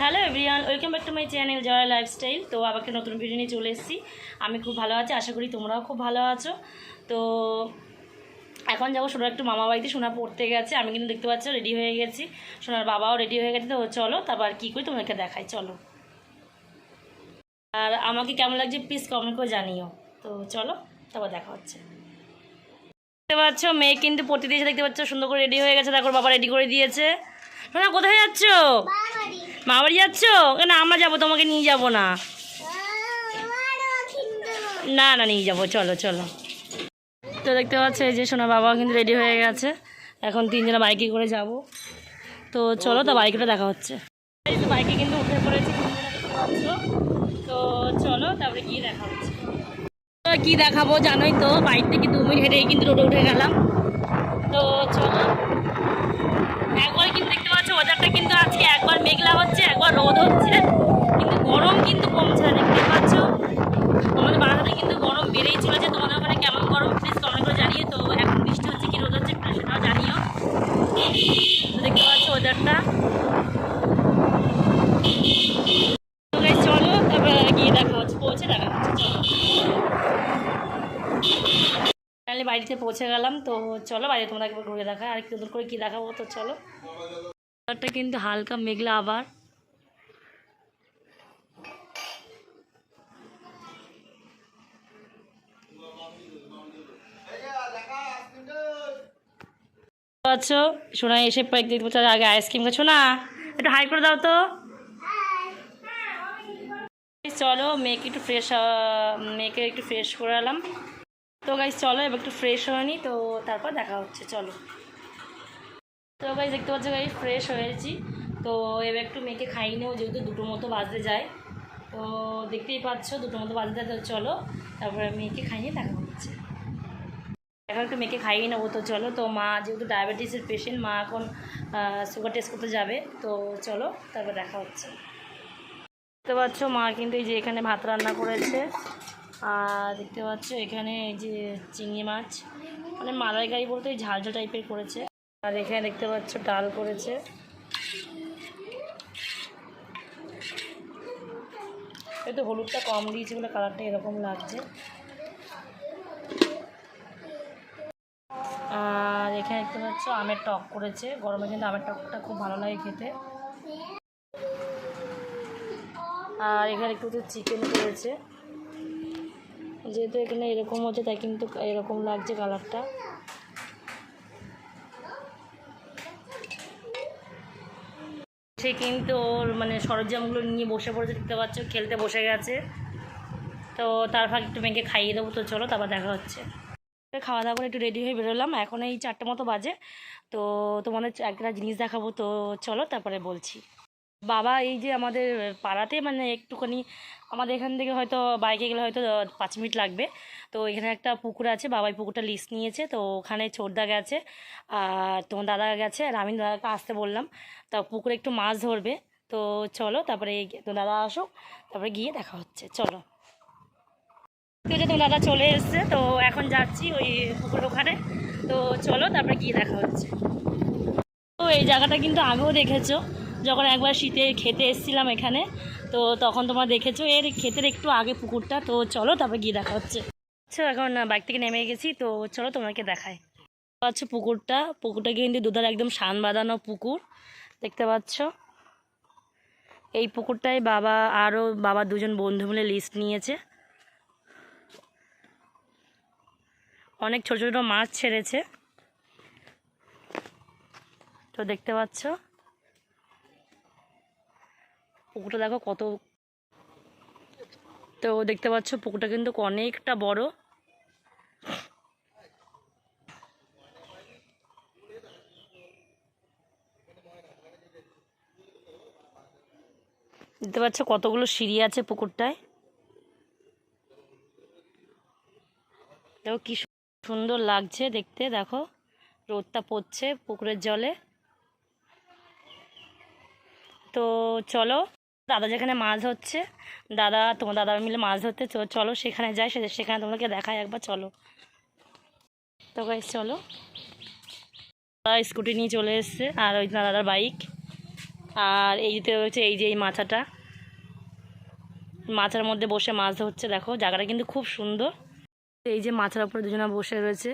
Hello everyone, welcome back to my channel Joy lifestyle. তো আমাকে নতুন ভিডিও নিয়ে চলে এসেছি। আমি খুব ভালো আছি, আশা করি তোমরাও খুব ভালো আছো। তো এখন যাব সোনার একটু মামা বাড়িতে, সোনা পড়তে গেছে, আমি কিন্তু দেখতে পাচ্ছি রেডি হয়ে গেছি। সোনার বাবাও রেডি হয়ে গেছে, তো চলো তারপর কী করি, তোমাকে দেখাই, চলো। আর আমাকে কেমন লাগছে প্লিজ কমেন্ট করে জানিও। তো চলো, তারপর দেখা হচ্ছে। দেখতে পাচ্ছ, মেয়ে কিন্তু পড়তে দিয়েছে, দেখতে পাচ্ছ, সুন্দর করে রেডি হয়ে গেছে তারপর বাবা রেডি করে দিয়েছে। সোনা, কোথায় যাচ্ছ? বাড়ি যাচ্ছ? না আমরা যাব? তোমাকে নিয়ে যাব না। না না, নিয়ে যাব। চলো চলো। তো দেখতে পাচ্ছ, এই যে সোনা বাবা কিন্তু রেডি হয়ে গেছে। এখন তিনজনে বাইকে করে যাব। তো চলো, তো বাইকটা দেখা হচ্ছে। বাইকে কিন্তু উঠে পড়েছি তো চলো, তারপরে গিয়ে দেখা হচ্ছে। কী দেখাবো জানোই তো বাইক থেকে দু মিনিট হেঁটেই কিন্তু রোডে উঠে গেলাম। তো চলো পাচ্ছ কিন্তু আজকে একবার মেঘলা হচ্ছে একবার রোদ হচ্ছে। কিন্তু গরম কিন্তু কমছে না দেখতে পাচ্ছ। আমাদের বাংলাতে কিন্তু গরম বেড়েই চলেছে। তোমাদের ওখানে কেমন গরম? প্লিজ কমেন্ট করে জানিয়ে তো এখন বৃষ্টি হচ্ছে কি রোদ হচ্ছে একটু সেটাও জানিও। দেখতে পাচ্ছ guys, চলো তারপর গিয়ে দেখা পৌঁছে দেখা চলো। বাড়িতে পৌঁছে গেলাম। তো চলো বাইরে তোমরা একবার ঘুরে দেখা। আর একটু দূর করে কী দেখাবো। তো চলো। ওয়েদারটা কিন্তু হালকা মেঘলা আবার। পাচ্ছ সোনা এসে পাইক আগে আইসক্রিম খাচ্ছ না? একটু হাই করে দাও তো। চলো, মেয়েকে একটু ফ্রেশ মেয়েকে একটু ফ্রেশ করালাম। তো গাইজ চলো, এবার একটু ফ্রেশ হয়ে নিই তো তারপর দেখা হচ্ছে, চলো। তো গাইজ দেখতে পাচ্ছ গাইজ ফ্রেশ হয়েছি তো এবার একটু মেয়েকে নেব, যেহেতু দুটো মতো বাজতে যায়। তো দেখতেই পাচ্ছ দুটো মতো বাজতে যায়, তো চলো। তারপরে মেয়েকে খাইয়ে দেখা হচ্ছে এখন একটু মেয়েকে খাইয়ে নেব, তো চলো। তো মা যেহেতু ডায়াবেটিসের পেশেন্ট মা এখন সুগার টেস্ট করতে যাবে। তো চলো, তারপর দেখা হচ্ছে। দেখতে পাচ্ছ, মা কিন্তু এই যে এখানে ভাত রান্না করেছে। আর দেখতে পাচ্ছ, এখানে এই যে চিংড়ি মাছ। মানে মালাই মালাইকারি বলতে ঝাল ঝাল টাইপের করেছে। আর এখানে দেখতে পাচ্ছ ডাল করেছে। একটু হলুদটা কম দিয়েছে বলে কালারটা এরকম লাগছে। আর এখানে দেখতে পাচ্ছ আমের টক করেছে। গরমে কিন্তু আমের টকটা খুব ভালো লাগে খেতে। আর এখানে একটু চিকেন করেছে। যেহেতু এখানে এরকম হচ্ছে, তাই কিন্তু এরকম লাগছে কালারটা। সে কিন্তু ওর মানে সরঞ্জামগুলো নিয়ে বসে পড়েছে, দেখতে পাচ্ছ, খেলতে বসে গেছে। তো তার ফাঁকে একটু মেয়েকে খাইয়ে দেবো, তো চলো তারপর দেখা হচ্ছে। খাওয়া দাওয়া করে একটু রেডি হয়ে বেরোলাম, এখন এই চারটে মতো বাজে। তো তোমাদের একটা জিনিস দেখাবো, তো চলো তারপরে বলছি। বাবা এই যে আমাদের পাড়াতে মানে একটুখানি আমাদের এখান থেকে হয়তো বাইকে গেলে হয়তো পাঁচ মিনিট লাগবে। তো এখানে একটা পুকুর আছে, বাবাই পুকুরটা লিস্ট নিয়েছে, তো ওখানে ছোটদা গেছে, আর তোমার দাদা গেছে, আর আমি দাদাকে আসতে বললাম। তা পুকুরে একটু মাছ ধরবে, তো চলো তারপরে তো দাদা আসুক, তারপরে গিয়ে দেখা হচ্ছে, চলো। আছে তোমার দাদা চলে এসছে, তো এখন যাচ্ছি ওই পুকুর ওখানে, তো চলো তারপরে গিয়ে দেখা হচ্ছে। তো এই জায়গাটা কিন্তু আগেও দেখেছ যখন একবার শীতে খেতে এসেছিলাম এখানে, তো তখন তোমরা দেখেছ, এর ক্ষেতের একটু আগে পুকুরটা, তো চলো তারপরে গিয়ে দেখা হচ্ছে। আচ্ছা এখন বাইক থেকে নেমে গেছি, তো চলো তোমাকে দেখায় পাচ্ছ পুকুরটা পুকুরটা কিন্তু দুধার একদম শান বাঁধানো পুকুর, দেখতে পাচ্ছ? এই পুকুরটায় বাবা আরও বাবা দুজন বন্ধু মিলে লিস্ট নিয়েছে। অনেক ছোট ছোট মাছ ছেড়েছে। তো দেখতে পাচ্ছ? পুকুরটা দেখো কত তো দেখতে পাচ্ছ পুকুরটা কিন্তু অনেকটা বড়। দেখতে পাচ্ছ কতগুলো সিঁড়ি আছে পুকুরটায়। দেখো কি সুন্দর লাগছে দেখতে, দেখো রোদটা পড়ছে পুকুরের জলে। তো চলো দাদা যেখানে মাছ হচ্ছে দাদা, তোমার দাদা মিলে মাছ ধরতে চলো সেখানে যাই সেখানে তোমাকে দেখায় একবার, চলো। তো গাইস চলো। দাদা স্কুটি নিয়ে চলে এসছে, আর ওই দাদার বাইক আর এই দিতে রয়েছে এই যে এই মাথাটা মাথার মধ্যে বসে মাছ ধরছে, দেখো, জায়গাটা কিন্তু খুব সুন্দর। এই যে মাথার উপরে দুজনে বসে রয়েছে,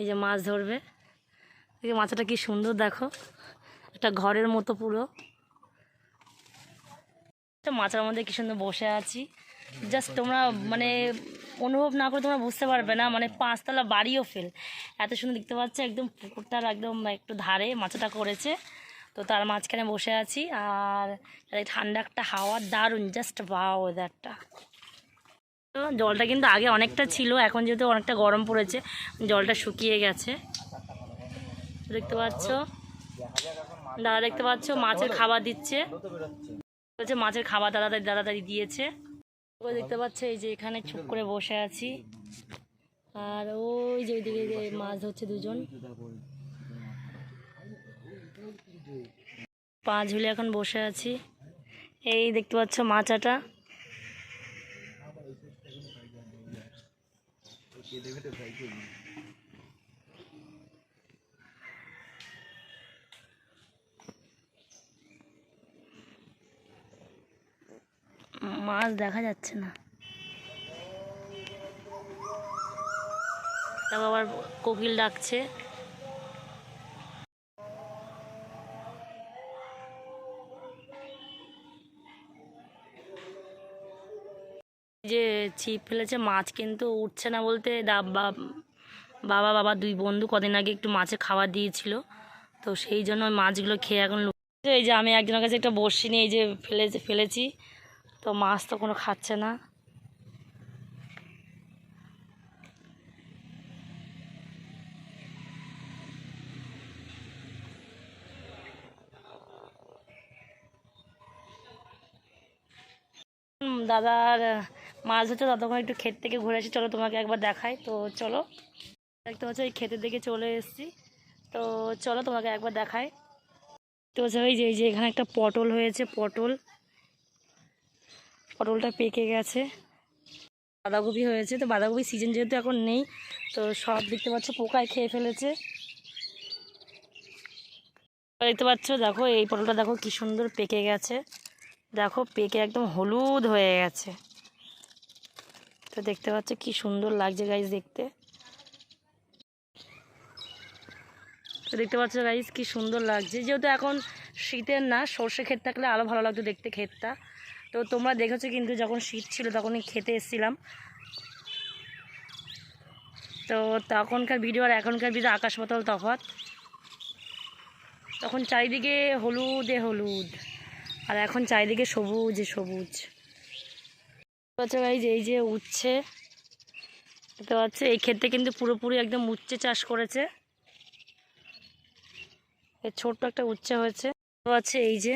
এই যে মাছ ধরবে। এই মাথাটা কি সুন্দর, দেখো। একটা ঘরের মতো পুরো। একটা মাথার মধ্যে কি সুন্দর বসে আছি। জাস্ট তোমরা মানে অনুভব না করে তোমরা বুঝতে পারবে না মানে পাঁচতলা বাড়িও ফেল এত সুন্দর দেখতে পাচ্ছ, একদম পুকুরটার একদম একটু ধারে মাছটা করেছে। তো তার মাঝখানে বসে আছি, আর ঠান্ডা একটা হাওয়া, দারুণ। জাস্ট বাও ওয়েদারটা তো জলটা কিন্তু আগে অনেকটা ছিল, এখন যেহেতু অনেকটা গরম পড়েছে, জলটা শুকিয়ে গেছে। দেখতে পাচ্ছ? দাদা দেখতে পাচ্ছ, মাছের খাবার দিচ্ছে। বলছে, মাছের খাবার দাদা দাদা দাদি দিয়েছে দেখতে পাচ্ছে, এই যে এখানে চুপ করে বসে আছি। আর ওই যে ওইদিকে যে মাছ ধরছে দুজন। পা ঝুলে এখন বসে আছি। এই দেখতে পাচ্ছ মাচাটা মাছ দেখা যাচ্ছে না। তারপর আবার কোকিল ডাকছে। যে ছিপ ফেলেছে, মাছ কিন্তু উঠছে না বলতে বাবা বাবা দুই বন্ধু কদিন আগে একটু মাছে খাবার দিয়েছিল। তো সেই জন্য মাছগুলো খেয়ে এখন এই যে আমি একজনের কাছে একটা বড়শি নিয়ে এই যে ফেলে ফেলেছি। তো মাছ তো কোনো খাচ্ছে না। দাদার মাছ ধরছে ততক্ষণ একটু ক্ষেত থেকে ঘুরে আসি চলো তোমাকে একবার দেখাই। তো চলো, দেখতে হচ্ছে এই ক্ষেতের দিকে চলে এসেছি। তো চলো তোমাকে একবার দেখাই। তো হচ্ছে ওই যে, এই যে এখানে একটা পটল হয়েছে, পটল। পটলটা পেকে গেছে। বাঁধাকপি হয়েছে, তো বাঁধাকপি সিজন যেহেতু এখন নেই, তো সব দেখতে পাচ্ছ, পোকায় খেয়ে ফেলেছে। দেখতে পাচ্ছ, দেখো, এই পটলটা দেখো কি সুন্দর পেকে গেছে। দেখো, পেকে একদম হলুদ হয়ে গেছে। তো দেখতে পাচ্ছ, কি সুন্দর লাগছে গাইজ দেখতে। তো দেখতে পাচ্ছ গাইজ কি সুন্দর লাগছে। যেহেতু এখন শীতের না, সর্ষে ক্ষেত থাকলে আরও ভালো লাগতো দেখতে ক্ষেতটা। তো তোমরা দেখেছ কিন্তু যখন শীত ছিল তখনই খেতে এসেছিলাম। তো তখনকার ভিডিও আর এখনকার ভিডিও আকাশ পাতাল তফাৎ। তখন চারিদিকে হলুদে হলুদ, আর এখন চারিদিকে সবুজে সবুজ। আচ্ছা গাইজ এই যে উচ্ছে। দেখতে পাচ্ছে, এই ক্ষেত্রে কিন্তু পুরোপুরি একদম উচ্ছে চাষ করেছে। ছোট্ট একটা উচ্ছে হয়েছে। আছে এই যে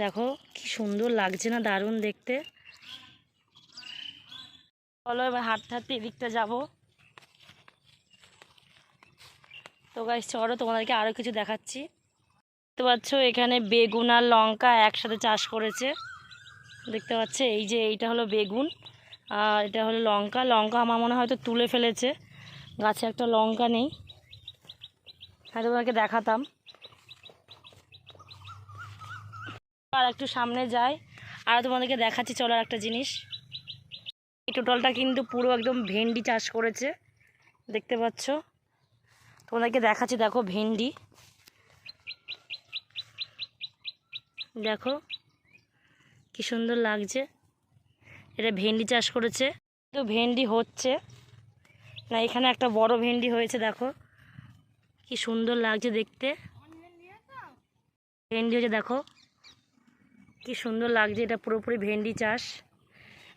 দেখো, কি সুন্দর লাগছে না দারুণ দেখতে। চলো এবার হাঁটতে হাঁটতে এদিকটা যাব। তো গাইজ চলো তোমাদেরকে আরও কিছু দেখাচ্ছি। দেখতে পাচ্ছ, এখানে বেগুন আর লঙ্কা একসাথে চাষ করেছে। দেখতে পাচ্ছে, এই যে এইটা হলো বেগুন, আর এটা হলো লঙ্কা। লঙ্কা আমার মনে হয়তো তুলে ফেলেছে। গাছে একটা লঙ্কা নেই। হয়তো তোমাকে দেখাতাম। আর একটু সামনে যাই। আর তোমাদেরকে দেখাচ্ছি চলো আর একটা জিনিস। এই টোটালটা কিন্তু পুরো একদম ভেন্ডি চাষ করেছে, দেখতে পাচ্ছ? তোমাদেরকে দেখাচ্ছি, দেখো ভেন্ডি। দেখো, কি সুন্দর লাগছে। এটা ভেন্ডি চাষ করেছে। তো ভেন্ডি হচ্ছে। না, এখানে একটা বড় ভেন্ডি হয়েছে, দেখো। কি সুন্দর লাগছে দেখতে। ভেন্ডি হয়েছে, দেখো। কি সুন্দর লাগছে, এটা পুরোপুরি ভেন্ডি চাষ।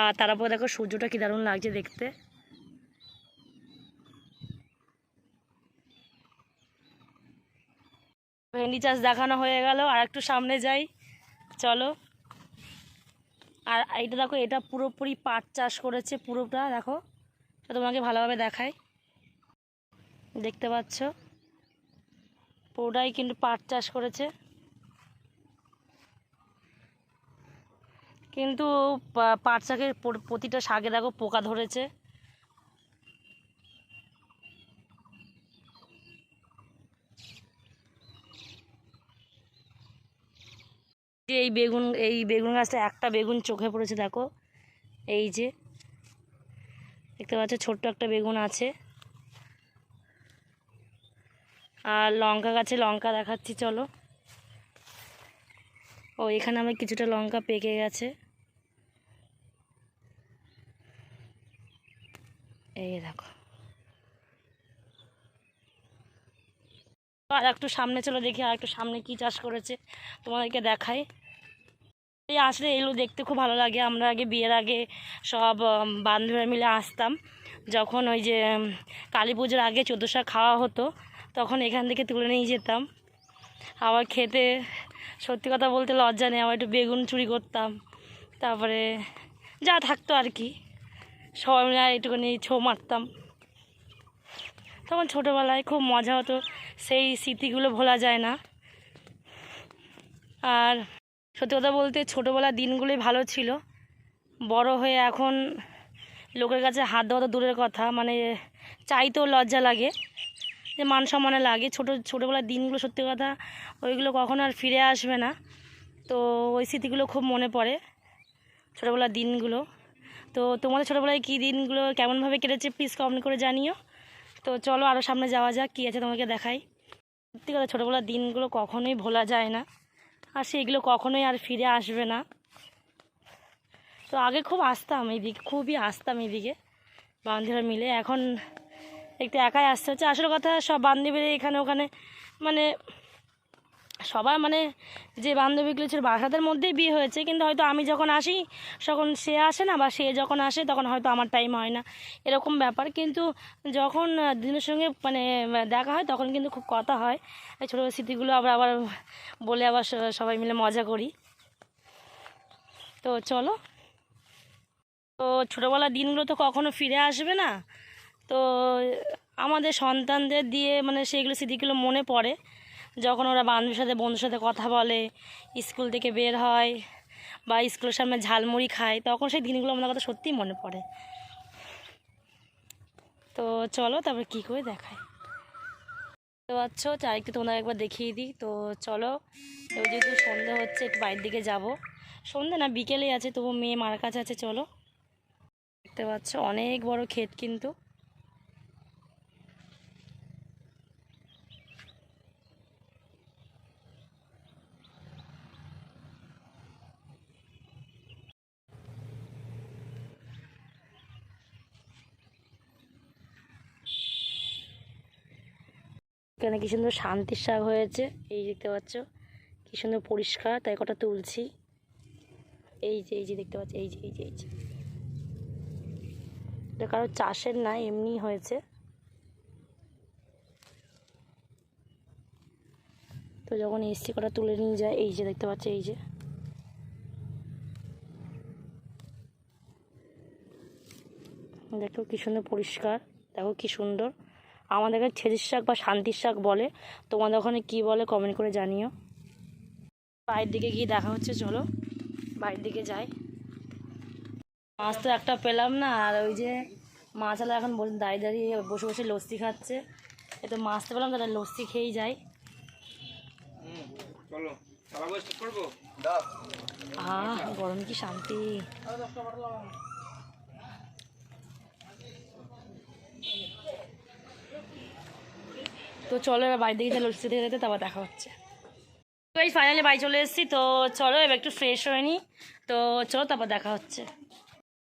আর তারপর দেখো সূর্যটা কি দারুণ লাগছে দেখতে। ভেন্ডি চাষ দেখানো হয়ে গেল, আর একটু সামনে যাই। চলো। আর এইটা দেখো, এটা পুরোপুরি পাট চাষ করেছে পুরোটা, দেখো। তোমাকে ভালোভাবে দেখাই। দেখতে পাচ্ছ? পুরোটাই কিন্তু পাট চাষ করেছে। কিন্তু পাট শাকের প্রতিটা শাকে দেখো পোকা ধরেছে। যে এই বেগুন এই বেগুন গাছটা একটা বেগুন চোখে পড়েছে, দেখো। এই যে, দেখতে পাচ্ছ, ছোট্ট একটা বেগুন আছে। আর লঙ্কা গাছে লঙ্কা দেখাচ্ছি, চলো। ও, এখানে আমার কিছুটা লঙ্কা পেকে গেছে। এই দেখো। আর একটু সামনে চলো দেখি, আর একটু সামনে কি চাষ করেছে, তোমাদেরকে দেখাই। এই আসলে এগুলো দেখতে খুব ভালো লাগে। আমরা আগে বিয়ের আগে সব বান্ধবীরা মিলে আসতাম। যখন ওই যে কালী পুজোর আগে চোদ্দোশা খাওয়া হতো, তখন এখান থেকে তুলে নিয়ে যেতাম। আবার খেতে, সত্যি কথা বলতে লজ্জা নেই। আবার একটু বেগুন চুরি করতাম। তারপরে যা থাকতো আর কি। সবাই মিলে একটুখানি ছো মারতাম। তখন ছোটোবেলায় খুব মজা হতো, সেই স্মৃতিগুলো ভোলা যায় না। আর সত্যি কথা বলতে ছোটোবেলার দিনগুলোই ভালো ছিল। বড় হয়ে এখন লোকের কাছে হাত দেওয়া তো দূরের কথা মানে চাইতেও লজ্জা লাগে, যে মান সম্মানে লাগে। ছোটো, ছোটোবেলার দিনগুলো সত্যি কথা ওইগুলো কখনো আর ফিরে আসবে না। তো ওই স্মৃতিগুলো খুব মনে পড়ে ছোটোবেলার দিনগুলো। তো তোমাদের ছোটোবেলায় কী দিনগুলো কেমনভাবে কেটেছে প্লিজ কমেন্ট করে জানিও। তো চলো আরও সামনে যাওয়া যাক, কী আছে তোমাকে দেখাই। সত্যি কথা ছোটোবেলার দিনগুলো কখনোই ভোলা যায় না, আর সেগুলো কখনোই আর ফিরে আসবে না। তো আগে খুব আসতাম এইদিকে খুবই আসতাম এইদিকে বান্ধবীরা মিলে। এখন একটু একাই আসতে হচ্ছে। আসল কথা সব বান্ধবীরা এখানে ওখানে মানে সবার মানে যে বান্ধবীগুলো ছিল, বাসাদের মধ্যেই বিয়ে হয়েছে, কিন্তু হয়তো আমি যখন আসি, তখন সে আসে না বা সে যখন আসে, তখন হয়তো আমার টাইম হয় না। এরকম ব্যাপার। কিন্তু যখন দিনের সঙ্গে মানে দেখা হয়, তখন কিন্তু খুব কথা হয়। ছোটো স্মৃতিগুলো আবার আবার বলে আবার সবাই মিলে মজা করি। তো চলো। তো ছোটোবেলার দিনগুলো তো কখনো ফিরে আসবে না। তো আমাদের সন্তানদের দিয়ে মানে সেইগুলো স্মৃতিগুলো মনে পড়ে। যখন ওরা বান্ধবীর সাথে, বন্ধুর সাথে কথা বলে, স্কুল থেকে বের হয় বা স্কুলের সামনে ঝালমুড়ি খায়, তখন সেই দিনগুলো আমাদের কথা সত্যিই মনে পড়ে। তো চলো তারপরে কী করে দেখায় তো পাচ্ছ চারিদিকে তোমাদের একবার দেখিয়ে দিই। তো চলো তো যেহেতু সন্ধে হচ্ছে, একটু বাইরের দিকে যাব। সন্ধে না, বিকেলেই আছে, তবু মেয়ে মার কাছে আছে, চলো। দেখতে পাচ্ছ, অনেক বড় ক্ষেত কিন্তু। এখানে কি সুন্দর শান্তির শাক হয়েছে, এই দেখতে পাচ্ছ। কি সুন্দর পরিষ্কার, তাই কটা তুলছি। এই যে এই যে দেখতে পাচ্ছ, এই যে এই যে এই যে। এটা কারও চাষের না, এমনি হয়েছে। তো যখন এসছি, কটা তুলে নিয়ে যায়, এই যে দেখতে পাচ্ছ, এই যে। দেখো কি সুন্দর পরিষ্কার, দেখো কি সুন্দর। আমাদের এখানে ছেঁচির শাক বা শান্তির শাক বলে। তোমাদের ওখানে কী বলে কমেন্ট করে জানিও। বাইরের দিকে গিয়ে দেখা হচ্ছে চলো। বাইরের দিকে যাই। মাছ তো একটা পেলাম না আর ওই যে মাছালা এখন বসে দাঁড়িয়ে দাঁড়িয়ে বসে বসে লস্যি খাচ্ছে। এ তো মাছ তো পেলাম তাহলে লস্যি খেয়েই যাই। চলো। আহ গরম কি শান্তি। তো চলো এবার বাড়ির দিকে লস্যি থেকে যেতে তারপর দেখা হচ্ছে। তো এই ফাইনালি বাড়ি চলে এসেছি তো চলো এবার একটু ফ্রেশ হয়ে নিই তো চলো তারপর দেখা হচ্ছে।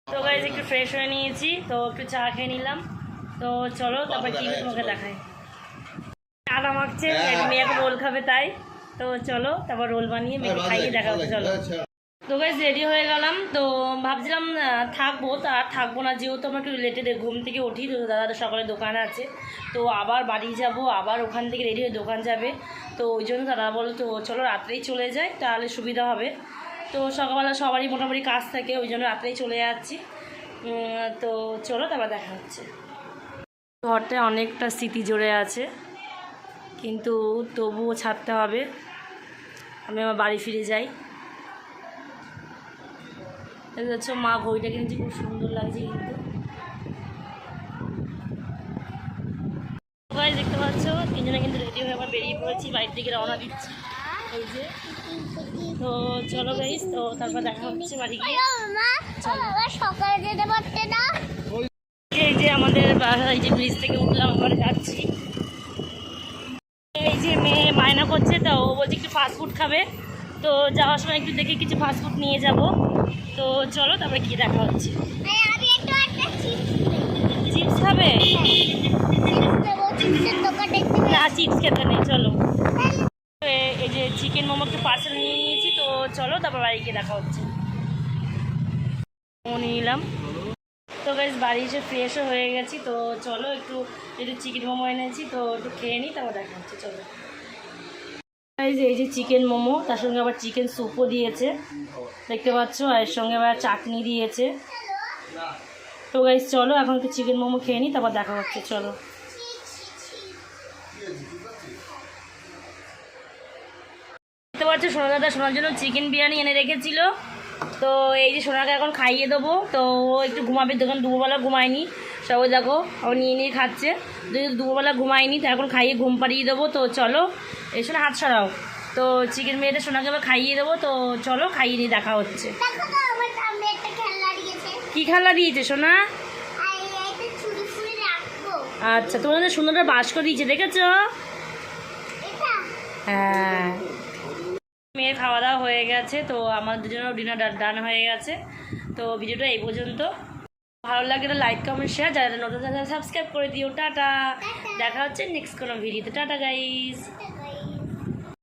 তো গাইজ একটু ফ্রেশ হয়ে নিয়েছি তো একটু চা খেয়ে নিলাম। তো চলো তারপর টিভি তোমাকে দেখাই। আটা মাখছে মেয়ে এখন রোল খাবে তাই। তো চলো তারপর রোল বানিয়ে মেয়েকে খাইয়ে দেখা হচ্ছে চলো। তো গাইজ রেডি হয়ে গেলাম। তো ভাবছিলাম থাকব, তা আর থাকব না, যেহেতু আমার একটু রিলেটেড ঘুম থেকে উঠি, তো দাদা সকালে দোকান আছে। তো আবার বাড়ি যাব, আবার ওখান থেকে রেডি হয়ে দোকান যাবে। তো ওই জন্য দাদা বলো তো চলো রাত্রেই চলে যাই, তাহলে সুবিধা হবে। তো সকালবেলা সবারই মোটামুটি কাজ থাকে, ওই জন্য রাত্রেই চলে যাচ্ছি। তো চলো, তারপর দেখা হচ্ছে। ঘরটায় অনেকটা স্মৃতি জড়ে আছে, কিন্তু তবুও ছাড়তে হবে। আমি আমার বাড়ি ফিরে যাই। দেখতে পাচ্ছ মা ঘড়িটা কিনেছি খুব সুন্দর লাগছে কিন্তু। Guys, দেখতে পাচ্ছ তিনজনে কিন্তু রেডি হয়ে আবার বেরিয়ে পড়েছি বাড়ির দিকে রওনা দিচ্ছি। এই যে। তো চলো গাইস তো তারপর দেখা হচ্ছে বাড়ি গিয়ে। সকালে যেতে পারছে না? এই যে আমাদের এই যে ব্রিজ থেকে উঠলাম আবার যাচ্ছি। এই যে মেয়ে বায়না করছে তো ও বলছে একটু ফাস্ট ফুড খাবে। তো যাওয়ার সময় একটু দেখে কিছু ফাস্টফুড নিয়ে যাব। তো চলো তারপরে গিয়ে দেখা হচ্ছে। চিপস খাবে? না চিপস খেতে নেই চলো। এই যে চিকেন মোমো একটু পার্সেল নিয়ে নিয়েছি তো চলো তারপর বাড়ি গিয়ে দেখা হচ্ছে। মোমো নিয়ে নিলাম। তো গাইজ বাড়ি এসে ফ্রেশও হয়ে গেছি তো চলো একটু একটু চিকেন মোমো এনেছি তো একটু খেয়ে নিই তারপর দেখা হচ্ছে চলো। গাইজ এই যে চিকেন মোমো, তার সঙ্গে আবার চিকেন স্যুপও দিয়েছে। দেখতে পাচ্ছ? আর এর সঙ্গে আবার চাটনি দিয়েছে। তো গাইজ চলো, এখন একটু চিকেন মোমো খেয়ে নিই, তারপর দেখা হচ্ছে, চলো। দেখতে পাচ্ছ, সোনা দাদা সোনার জন্য চিকেন বিরিয়ানি এনে রেখেছিল। তো এই যে সোনাকে এখন খাইয়ে দেবো, তো ও একটু ঘুমাবে তখন দুপুরবেলা ঘুমায়নি। সবাই দেখো ও নিয়ে নিয়ে খাচ্ছে। যদি দুপুরবেলা ঘুমায়নি তো এখন খাইয়ে ঘুম পাড়িয়ে দেবো। তো চলো এই শোনা হাত সরাও। তো চিকেন মেয়েটা সোনাকে আবার খাইয়ে দেবো। তো চলো খাইয়ে নিয়ে দেখা হচ্ছে। কী খেলা দিয়েছে সোনা? আচ্ছা তোমাদের সুন্দরটা বাস্ক দিয়েছে দেখেছ? হ্যাঁ। মেয়ের খাওয়া দাওয়া হয়ে গেছে তো আমার দুজনেরও ডিনার ডান হয়ে গেছে। তো ভিডিওটা এই পর্যন্ত। ভালো লাগে লাইক কমেন্ট শেয়ার যারা নতুন সাবস্ক্রাইব করে দিও। টাটা। দেখা হচ্ছে নেক্সট কোনো ভিডিওতে টাটা গাইস এটা